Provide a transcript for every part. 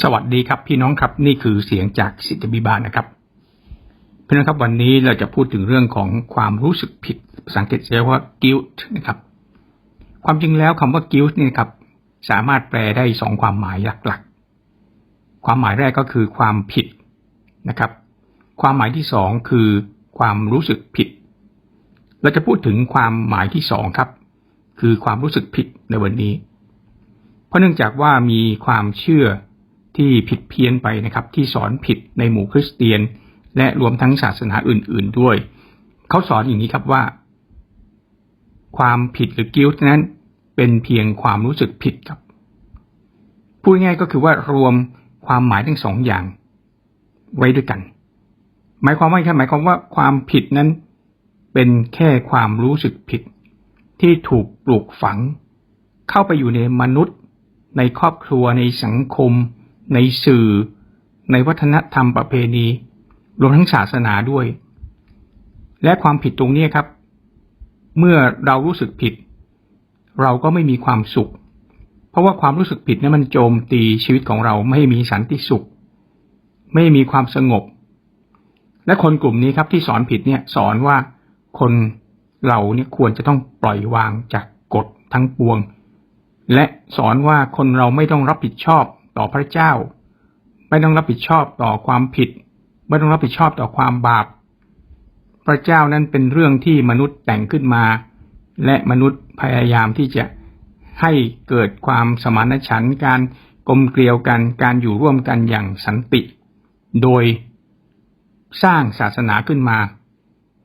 สวัสดีครับพี่น้องครับนี่คือเสียงจากสิทธิบิบาลนะครับพี่น้องครับวันนี้เราจะพูดถึงเรื่องของความรู้สึกผิดภาษาอังกฤษเรียกว่า guilt นะครับ ความจริงแล้วคำว่า guilt นี่นครับ สามารถแปลได้สองความหมายหลักๆ ความหมายแรกก็คือความผิดนะครับ ความหมายที่สองคือความรู้สึกผิด เราจะพูดถึงความหมายที่สองครับ คือความรู้สึกผิดในวันนี้ เพราะเนื่องจากว่ามีความเชื่อ ที่ผิดเพี้ยนไปนะครับ ที่สอนผิดในหมู่คริสเตียน และรวมทั้งศาสนาอื่น ๆด้วย เขาสอนอย่างนี้ครับว่า ความผิดหรือกิ i ต์นั้นเป็นเพียงความรู้สึกผิดครับพูดง่ายก็คือว่ารวมความหมายทั้งสองอย่าง ไว้ด้วยกัน หมายความว่าแค่หมายความว่าความผิดนั้น เป็นแค่ความรู้สึกผิด ที่ถูกปลูกฝัง เข้าไปอยู่ในมนุษย์ ในครอบครัวในสังคม ในสื่อ ในวัฒนธรรมประเพณี รวมทั้งศาสนาด้วย และความผิดตรงนี้ครับ เมื่อเรารู้สึกผิด เราก็ไม่มีความสุข เพราะว่าความรู้สึกผิดนั้นมันโจมตีชีวิตของเราไม่มีสันติสุข ไม่มีความสงบ และคนกลุ่มนี้ครับที่สอนผิดเนี่ยสอนว่าคนเราเนี่ยควรจะต้องปล่อยวางจากกฎทั้งปวง และสอนว่าคนเราไม่ต้องรับผิดชอบ ต่อพระเจ้า ไม่ต้องรับผิดชอบต่อความผิด ไม่ต้องรับผิดชอบต่อความบาป พระเจ้านั้นเป็นเรื่องที่มนุษย์แต่งขึ้นมา และมนุษย์พยายามที่จะให้เกิดความสมานฉันท์การกลมเกลียวกันการอยู่ร่วมกันอย่างสันติ โดยสร้างศาสนาขึ้นมา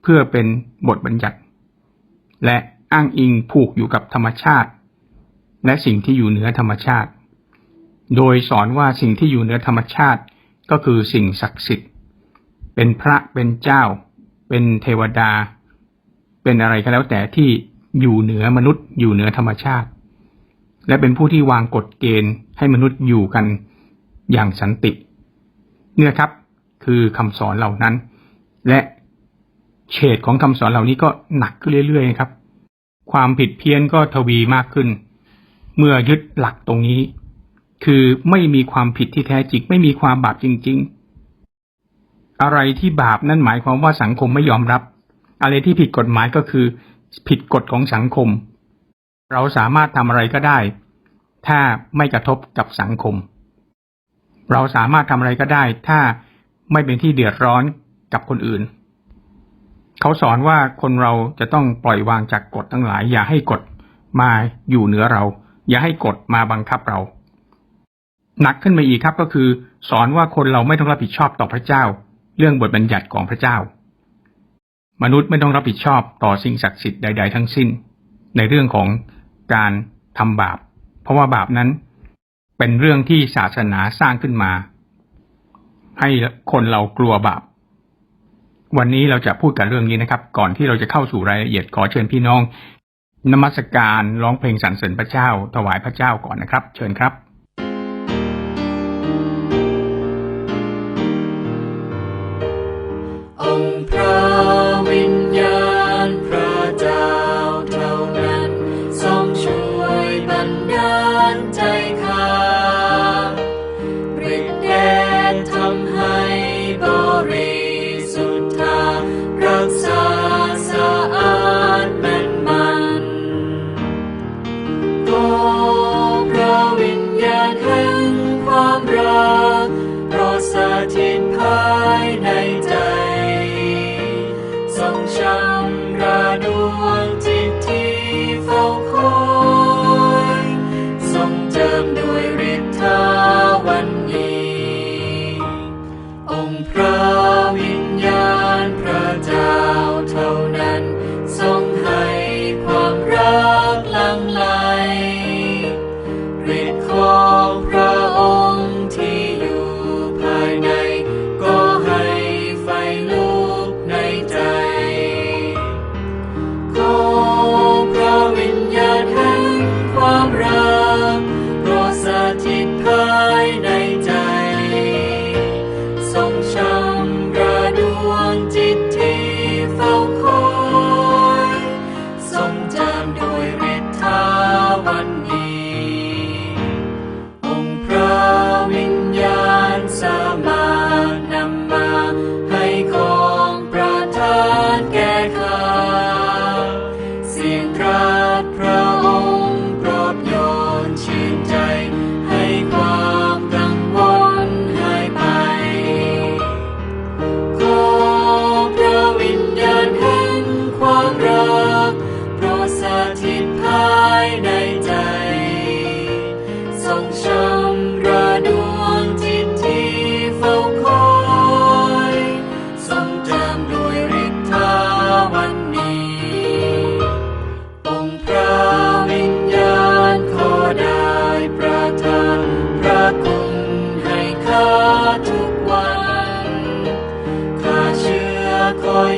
เพื่อเป็นบทบัญญัติ และอ้างอิงผูกอยู่กับธรรมชาติ และสิ่งที่อยู่เหนือธรรมชาติ โดยสอนว่าสิ่งที่อยู่เหนือธรรมชาติก็คือสิ่งศักดิ์สิทธิ์ เป็นพระเป็นเจ้า เป็นเทวดา เป็นอะไรก็แล้วแต่ที่อยู่เหนือมนุษย์ อยู่เหนือธรรมชาติ และเป็นผู้ที่วางกฎเกณฑ์ให้มนุษย์อยู่กันอย่างสันติ เนี่ยครับ คือคำสอนเหล่านั้น และเฉดของคำสอนเหล่านี้ก็หนักขึ้นเรื่อยๆครับ ความผิดเพี้ยนก็ทวีมากขึ้น เมื่อยึดหลักตรงนี้ คือไม่มีความผิดที่แท้จริงไม่มีความบาปจริง ๆ อะไรที่บาปนั่นหมายความว่าสังคมไม่ยอมรับ อะไรที่ผิดกฎหมายก็คือ ผิดกฎของสังคม เราสามารถทำอะไรก็ได้ ถ้าไม่กระทบกับสังคม เราสามารถทำอะไรก็ได้ ถ้าไม่เป็นที่เดือดร้อนกับคนอื่น เขาสอนว่าคนเราจะต้องปล่อยวางจากกฎทั้งหลาย อย่าให้กฎมาอยู่เหนือเรา อย่าให้กฎมาบังคับเรา หนักขึ้นมาอีกครับก็คือ สอนว่าคนเราไม่ต้องรับผิดชอบต่อพระเจ้า เรื่องบทบัญญัติของพระเจ้า มนุษย์ไม่ต้องรับผิดชอบต่อสิ่งศักดิ์สิทธิ์ใด ๆ ทั้งสิ้น ในเรื่องของการทำบาป เพราะว่าบาปนั้น เป็นเรื่องที่ศาสนาสร้างขึ้นมา ให้คนเรากลัวบาป วันนี้เราจะพูดกันเรื่องนี้นะครับ ก่อนที่เราจะเข้าสู่รายละเอียดขอเชิญพี่น้องนมัสการร้องเพลงสรรเสริญพระเจ้า ถวายพระเจ้าก่อนนะครับ เชิญครับ ชื่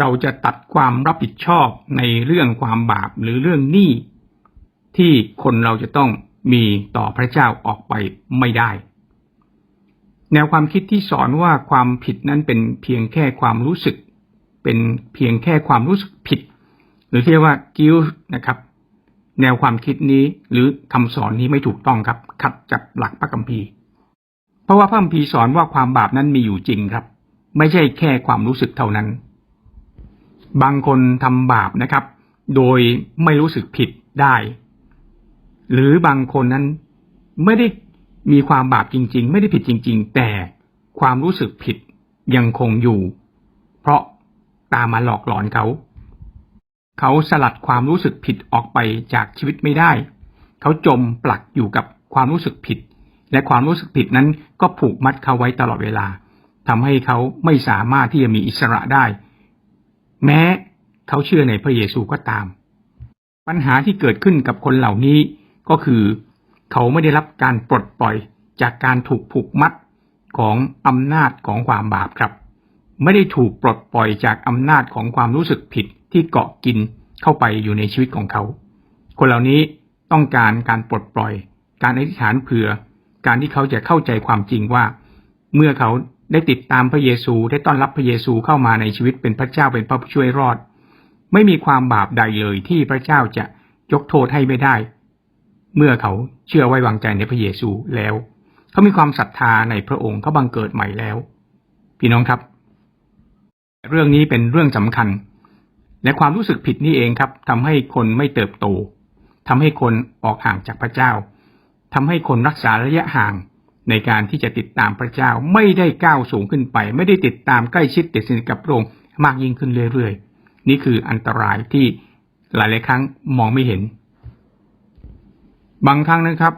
เราจะตัดความรับผิดชอบในเรื่องความบาปหรือเรื่องหนี้ที่คนเราจะต้องมีต่อพระเจ้าออกไปไม่ได้ แนวความคิดที่สอนว่าความผิดนั้นเป็นเพียงแค่ความรู้สึก เป็นเพียงแค่ความรู้สึกผิด หรือเรียกว่า guilt นะครับ แนวความคิดนี้หรือคำสอนนี้ไม่ถูกต้องครับ ขัดจากหลักพระคัมภีร์ เพราะว่าพระคัมภีร์สอนว่าความบาปนั้นมีอยู่จริงครับ ไม่ใช่แค่ความรู้สึกเท่านั้น บางคนทำบาปนะครับ โดยไม่รู้สึกผิดได้ หรือบางคนนั้นไม่ได้มีความบาปจริง ๆ ไม่ได้ผิดจริง ๆ แต่ความรู้สึกผิดยังคงอยู่ เพราะตามมาหลอกหลอนเขา เขาสลัดความรู้สึกผิดออกไปจากชีวิตไม่ได้ เขาจมปลักอยู่กับความรู้สึกผิด และความรู้สึกผิดนั้นก็ผูกมัดเขาไว้ตลอดเวลาทำให้เขาไม่สามารถที่จะมีอิสระได้ แม้เขาเชื่อในพระเยซูก็ตาม ปัญหาที่เกิดขึ้นกับคนเหล่านี้ก็คือ เขาไม่ได้รับการปลดปล่อยจากการถูกผูกมัดของอำนาจของความบาปครับ ไม่ได้ถูกปลดปล่อยจากอำนาจของความรู้สึกผิดที่เกาะกินเข้าไปอยู่ในชีวิตของเขา คนเหล่านี้ต้องการการปลดปล่อย การอธิษฐานเผื่อ การที่เขาจะเข้าใจความจริงว่า เมื่อเขา ได้ติดตามพระเยซูได้ต้อนรับพระเยซูเข้ามาในชีวิตเป็นพระเจ้าเป็นพระผู้ช่วยรอด ไม่มีความบาปใดเลยที่พระเจ้าจะยกโทษให้ไม่ได้ เมื่อเขาเชื่อไว้วางใจในพระเยซูแล้ว เขามีความศรัทธาในพระองค์เขาบังเกิดใหม่แล้ว พี่น้องครับ เรื่องนี้เป็นเรื่องสำคัญ และความรู้สึกผิดนี่เองครับทำให้คนไม่เติบโตทำให้คนออกห่างจากพระเจ้าทำให้คนรักษาระยะห่าง ในการที่จะติดตามพระเจ้าไม่ได้ก้าวสูงขึ้นไป ไม่ได้ติดตามใกล้ชิดติดสนิทกับพระองค์มากยิ่งขึ้นเรื่อยๆ นี่คืออันตรายที่หลายๆครั้งมองไม่เห็น บางครั้งนะครับ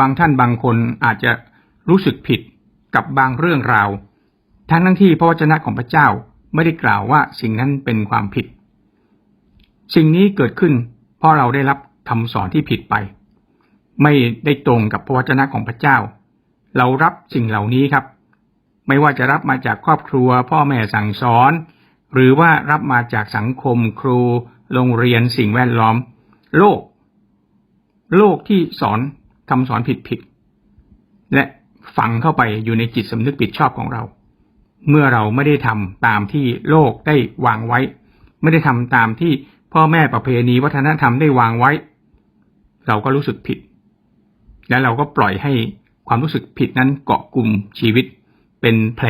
บางท่านบางคนอาจจะรู้สึกผิดกับบางเรื่องราว ทั้งทั้งที่พระวจนะของพระเจ้าไม่ได้กล่าวว่าสิ่งนั้นเป็นความผิด สิ่งนี้เกิดขึ้น เพราะเราได้รับคำสอนที่ผิดไป ไม่ได้ตรงกับพระวจนะของพระเจ้า เรารับสิ่งเหล่านี้ครับ ไม่ว่าจะรับมาจากครอบครัว พ่อแม่สั่งสอน หรือว่ารับมาจากสังคมครู โรงเรียนสิ่งแวดล้อม โลก โลกที่สอนคำสอนผิดๆและฝังเข้าไปอยู่ในจิตสำนึกผิดชอบของเรา เมื่อเราไม่ได้ทำตามที่โลกได้วางไว้ ไม่ได้ทำตามที่พ่อแม่ประเพณีวัฒนธรรมได้วางไว้ เราก็รู้สึกผิด และเราก็ปล่อยให้ ความรู้สึกผิดนั้นเกาะกลุ่มชีวิต เป็นแผล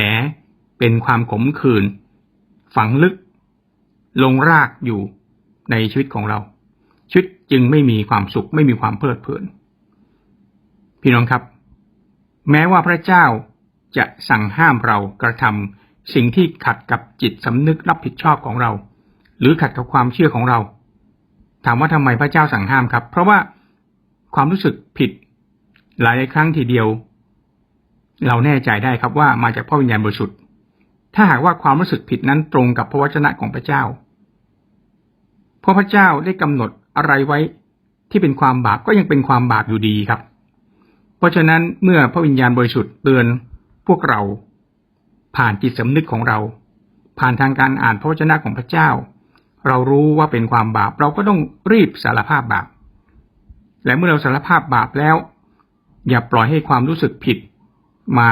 เป็นความขมขื่นฝังลึก ลงรากอยู่ในชีวิตของเรา ชีวิตจึงไม่มีความสุขไม่มีความเพลิดเพลิน พี่น้องครับ แม้ว่าพระเจ้าจะสั่งห้ามเรากระทำสิ่งที่ขัดกับจิตสำนึกรับผิดชอบของเรา หรือขัดกับความเชื่อของเรา ถามว่าทำไมพระเจ้าสั่งห้ามครับ เพราะว่าความรู้สึกผิด หลายครั้งทีเดียว เราแน่ใจได้ครับว่ามาจากพระวิญญาณบริสุทธิ์ ถ้าหากว่าความรู้สึกผิดนั้นตรงกับพระวจนะของพระเจ้า เพราะพระเจ้าได้กำหนดอะไรไว้ที่เป็นความบาปก็ยังเป็นความบาปอยู่ดีครับ เพราะฉะนั้นเมื่อพระวิญญาณบริสุทธิ์เตือนพวกเราผ่านจิตสำนึกของเรา ผ่านทางการอ่านพระวจนะของพระเจ้า เรารู้ว่าเป็นความบาปเราก็ต้องรีบสารภาพบาปและเมื่อเราสารภาพบาปแล้ว อย่าปล่อยให้ความรู้สึกผิดมา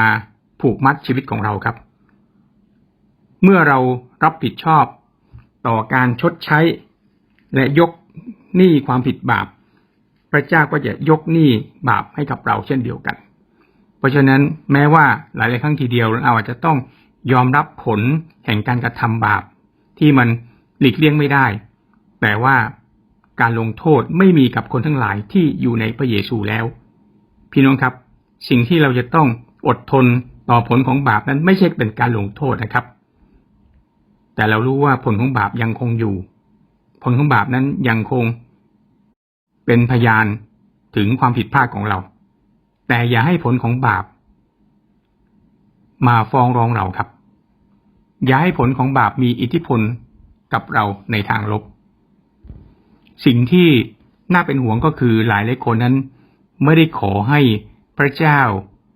ผูกมัดชีวิตของเราครับ เมื่อเรารับผิดชอบต่อการชดใช้ และยกหนี้ความผิดบาป พระเจ้าก็จะยกหนี้บาปให้กับเราเช่นเดียวกัน เพราะฉะนั้นแม้ว่าหลายๆครั้งทีเดียวเราอาจจะต้องยอมรับผลแห่งการกระทำบาป ที่มันหลีกเลี่ยงไม่ได้ แต่ว่าการลงโทษไม่มีกับคนทั้งหลายที่อยู่ในพระเยซูแล้ว พี่น้องครับ สิ่งที่เราจะต้องอดทนต่อผลของบาปนั้นไม่ใช่เป็นการลงโทษนะครับ แต่เรารู้ว่าผลของบาปยังคงอยู่ ผลของบาปนั้นยังคง เป็นพยานถึงความผิดพลาดของเรา แต่อย่าให้ผลของบาป มาฟ้องร้องเราครับ อย่าให้ผลของบาปมีอิทธิพลกับเราในทางลบ สิ่งที่น่าเป็นห่วงก็คือหลายหลายคนนั้น ไม่ได้ขอให้พระเจ้า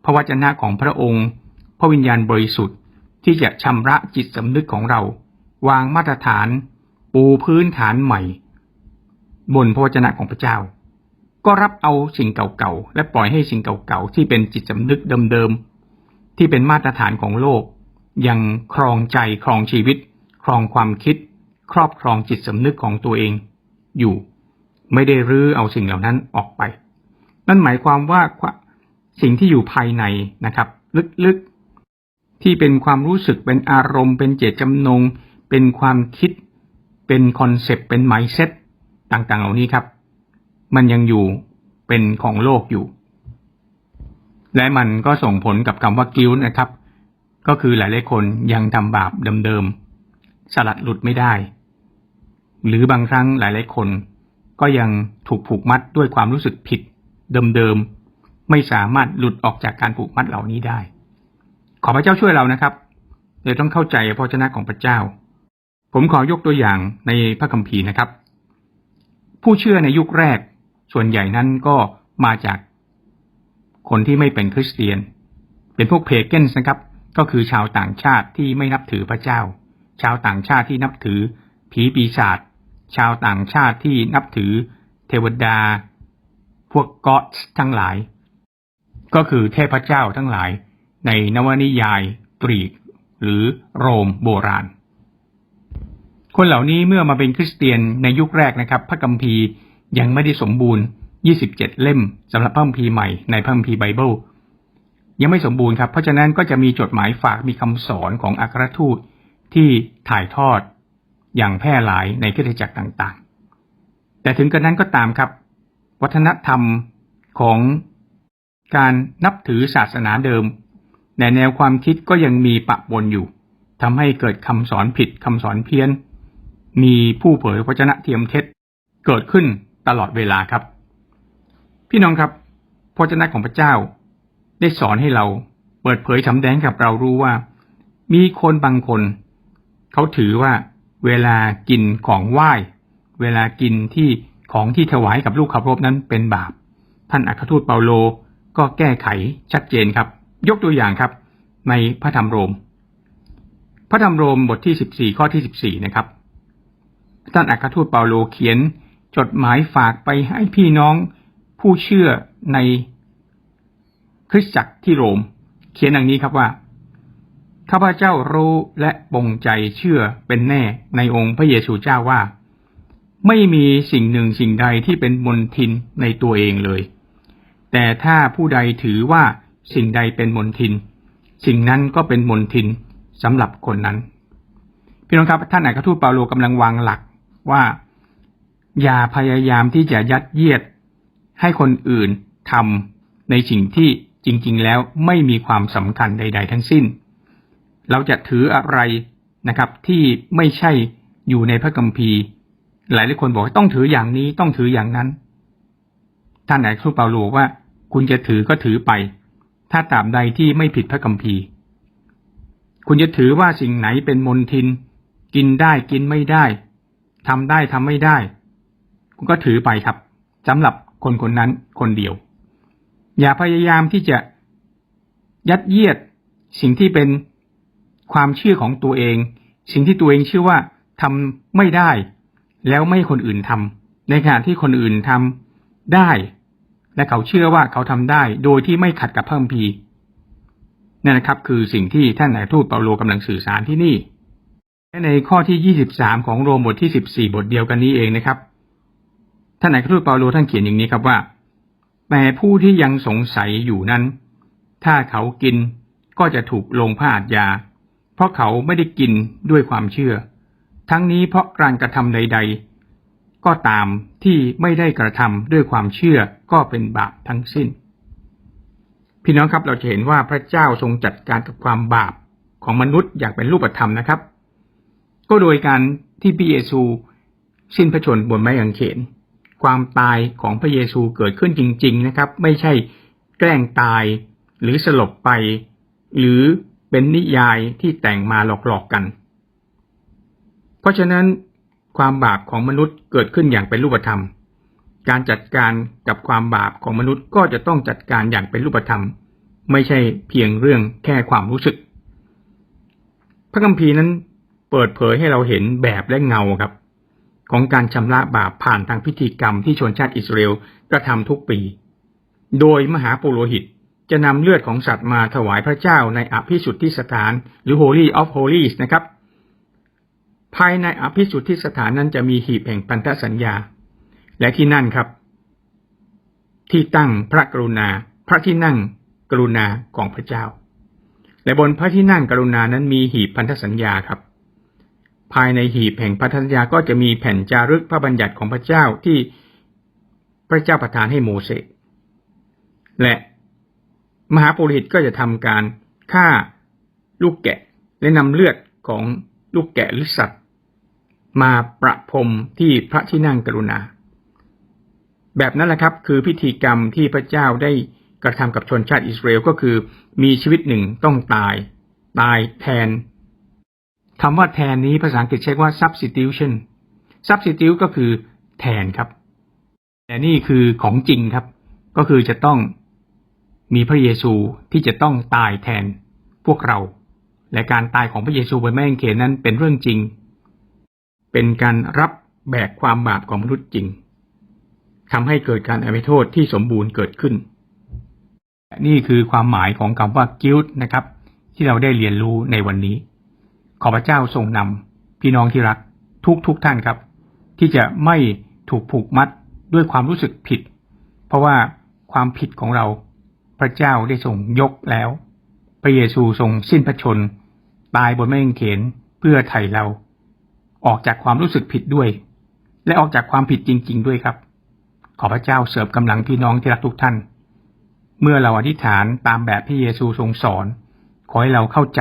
พระวจนะของพระองค์ พระวิญญาณบริสุทธิ์ ที่จะชำระจิตสำนึกของเรา วางมาตรฐาน ปูพื้นฐานใหม่ บนพระวจนะของพระเจ้า ก็รับเอาสิ่งเก่าๆและปล่อยให้สิ่งเก่าๆที่เป็นจิตสำนึกเดิมๆที่เป็นมาตรฐานของโลก ยังครองใจครองชีวิต ครองความคิด ครอบครองจิตสำนึกของตัวเอง อยู่ ไม่ได้รื้อเอาสิ่งเหล่านั้นออกไป นั่นหมายความว่าสิ่งที่อยู่ภายในนะครับ ลึกๆ ที่เป็นความรู้สึกเป็นอารมณ์ เป็นเจตจำนง เป็นความคิด เป็นคอนเซปต์เป็นไมเซ็ตต่างๆ เหล่านี้ครับ มันยังอยู่เป็นของโลกอยู่ และมันก็ส่งผลกับคำว่ากิลนะครับ ก็คือหลายๆคนยังทำบาปเดิมๆสลัดหลุดไม่ได้ หรือบางครั้งหลายๆคนก็ยังถูกผูกมัดด้วยความรู้สึกผิด เดิมๆ ไม่สามารถหลุดออกจากการผูกมัดเหล่านี้ได้ ขอพระเจ้าช่วยเรานะครับเราต้องเข้าใจพระเจ้าของพระเจ้า ผมขอยกตัวอย่างในพระคัมภีร์นะครับ ผู้เชื่อในยุคแรก ส่วนใหญ่นั้นก็มาจากคนที่ไม่เป็นคริสเตียน เป็นพวกเพเกนนะครับ ก็คือชาวต่างชาติที่ไม่นับถือพระเจ้า ชาวต่างชาติที่นับถือผีปีศาจ ชาวต่างชาติที่นับถือเทวดา พวกก็อดทั้งหลาย ก็คือเทพเจ้าทั้งหลาย ในนวนิยายกรีก หรือโรมโบราณ คนเหล่านี้เมื่อมาเป็นคริสเตียนในยุคแรกนะครับ พระคัมภีร์ยังไม่ได้สมบูรณ์ 27 เล่มสำหรับพระคัมภีร์ใหม่ในพระคัมภีร์ไบเบิลยังไม่สมบูรณ์ครับ เพราะฉะนั้นก็จะมีจดหมายฝากมีคำสอนของอัครทูตที่ถ่ายทอดอย่างแพร่หลายในคริสตจักรต่างๆ แต่ถึงกระนั้นก็ตามครับ วัฒนธรรมของการนับถือศาสนาเดิมในแนวความคิดก็ยังมีปะปนอยู่ทำให้เกิดคำสอนผิดคำสอนเพี้ยน มีผู้เผยพระชนะเทียมเท็จ เกิดขึ้นตลอดเวลาครับ พี่น้องครับพระชนะของพระเจ้า ได้สอนให้เราเปิดเผยสำแดงกับเรารู้ว่า มีคนบางคน เขาถือว่าเวลากินของไหว้ เวลากินที่ ของที่ถวายกับลูกขับรบนั้นเป็นบาป ท่านอัครทูตเปาโลก็แก้ไขชัดเจนครับ ยกตัวอย่างครับ ในพระธรรมโรม พระธรรมโรมบทที่สิบสี่ข้อที่สิบสี่นะครับ ท่านอัครทูตเปาโลเขียนจดหมายฝากไปให้พี่น้องผู้เชื่อในคริสตจักรที่โรม เขียนอย่างนี้ครับว่าข้าพเจ้ารู้และปงใจเชื่อเป็นแน่ในองค์พระเยซูเจ้าว่า ไม่มีสิ่งหนึ่งสิ่งใดที่เป็นมนทินในตัวเองเลย แต่ถ้าผู้ใดถือว่าสิ่งใดเป็นมนทิน สิ่งนั้นก็เป็นมนทินสำหรับคนนั้น พี่น้องครับท่านอัครทูตเปาโลกำลังวางหลักว่า อย่าพยายามที่จะยัดเยียด ให้คนอื่นทำในสิ่งที่จริง ๆ แล้วไม่มีความสำคัญใด ๆ ทั้งสิ้น เราจะถืออะไรนะครับที่ไม่ใช่อยู่ในพระคัมภีร์ หลายหลายคนบอกต้องถืออย่างนี้ต้องถืออย่างนั้น ท่านไหนครูเปาโลว่า คุณจะถือก็ถือไป ถ้าตาบใดที่ไม่ผิดพระคัมภีร์ คุณจะถือว่าสิ่งไหนเป็นมนทิน กินได้กินไม่ได้ทำได้ทำไม่ได้ คุณก็ถือไปครับสำหรับคนคนนั้นคนเดียว อย่าพยายามที่จะยัดเยียดสิ่งที่เป็นความเชื่อของตัวเอง สิ่งที่ตัวเองเชื่อว่าทำไม่ได้ แล้วไม่ให้คนอื่นทำในขณะที่คนอื่นทำได้ และเขาเชื่อว่าเขาทำได้ โดยที่ไม่ขัดกับพระคัมภีร์นั่นนะครับ คือสิ่งที่ท่านนายทูตเปาโลกำลังสื่อสารที่นี่และในข้อที่ยี่สิบสามของโรมบทที่สิบสี่บทเดียวกันนี้เองนะครับ ท่านนายทูตเปาโลท่านเขียนอย่างนี้ครับว่าแต่ผู้ที่ยังสงสัยอยู่นั้น ถ้าเขากินก็จะถูกลงพระอาทยาเพราะเขาไม่ได้กินด้วยความเชื่อ ทั้งนี้เพราะการกระทำใด ๆ ก็ตามที่ไม่ได้กระทำด้วยความเชื่อก็เป็นบาปทั้งสิ้น พี่น้องครับเราจะเห็นว่าพระเจ้าทรงจัดการกับความบาปของมนุษย์อย่างเป็นรูปธรรมนะครับ ก็โดยการที่พระเยซูสิ้นพระชนม์บนไม้กางเขน ความตายของพระเยซูเกิดขึ้นจริง ๆนะครับ ไม่ใช่แกล้งตายหรือสลบไป หรือเป็นนิยายที่แต่งมาหลอกๆกัน เพราะฉะนั้นความบาปของมนุษย์เกิดขึ้นอย่างเป็นรูปธรรม การจัดการกับความบาปของมนุษย์ก็จะต้องจัดการอย่างเป็นรูปธรรม ไม่ใช่เพียงเรื่องแค่ความรู้สึก พระคัมภีร์นั้นเปิดเผยให้เราเห็นแบบและเงาครับ ของการชำระบาปผ่านทางพิธีกรรมที่ชนชาติอิสราเอลกระทำทุกปี โดยมหาปุโรหิตจะนำเลือดของสัตว์มาถวายพระเจ้าในอภิสุทธิสถานหรือ Holy of Holies นะครับ ภายในอภิสุทธิสถานนั้นจะมีหีบแห่งพันธสัญญา และที่นั่นครับ ที่ตั้งพระกรุณา พระที่นั่งกรุณาของพระเจ้า และบนพระที่นั่งกรุณานั้นมีหีบพันธสัญญาครับ ภายในหีบแห่งพันธสัญญาก็จะมีแผ่นจารึกพระบัญญัติของพระเจ้าที่พระเจ้าประทานให้โมเสสและมหาปุโรหิตก็จะทำการฆ่าลูกแกะและนำเลือดของลูกแกะหรือสัตว์ มาประพรมที่พระที่นั่งกรุณา แบบนั้นแหละครับ คือพิธีกรรมที่พระเจ้าได้กระทำกับชนชาติอิสราเอลก็คือมีชีวิตหนึ่งต้องตาย ตายแทนคำว่าแทนนี้ภาษาอังกฤษใช้ว่า substitution substitute ก็คือแทนครับ แต่นี่คือของจริงครับ ก็คือจะต้องมีพระเยซูที่จะต้องตายแทนพวกเรา และการตายของพระเยซูบนไม้กางเขนนั้นเป็นเรื่องจริง เป็นการรับแบกความบาปของมนุษย์จริงทำให้เกิดการอภัยโทษที่สมบูรณ์เกิดขึ้น นี่คือความหมายของคำว่า guilt นะครับ ที่เราได้เรียนรู้ในวันนี้ ขอพระเจ้าทรงนำพี่น้องที่รักทุกทุกท่านครับ ที่จะไม่ถูกผูกมัดด้วยความรู้สึกผิด เพราะว่าความผิดของเราพระเจ้าได้ทรงยกแล้ว พระเยซูทรงสิ้นพระชน ตายบนไม้กางเขนเพื่อไถ่เรา ออกจากความรู้สึกผิดด้วย และออกจากความผิดจริง ๆ ด้วยครับ ขอพระเจ้าเสริมกำลังพี่น้องที่รักทุกท่าน เมื่อเราอธิษฐานตามแบบที่เยซูทรงสอน ขอให้เราเข้าใจ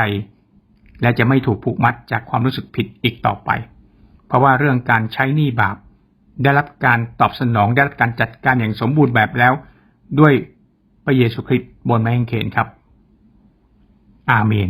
และจะไม่ถูกผูกมัดจากความรู้สึกผิดอีกต่อไป เพราะว่าเรื่องการใช้หนี้บาป ได้รับการตอบสนองได้รับการจัดการอย่างสมบูรณ์แบบแล้ว ด้วยพระเยซูคริสต์บนไม้กางเขนครับ อาเมน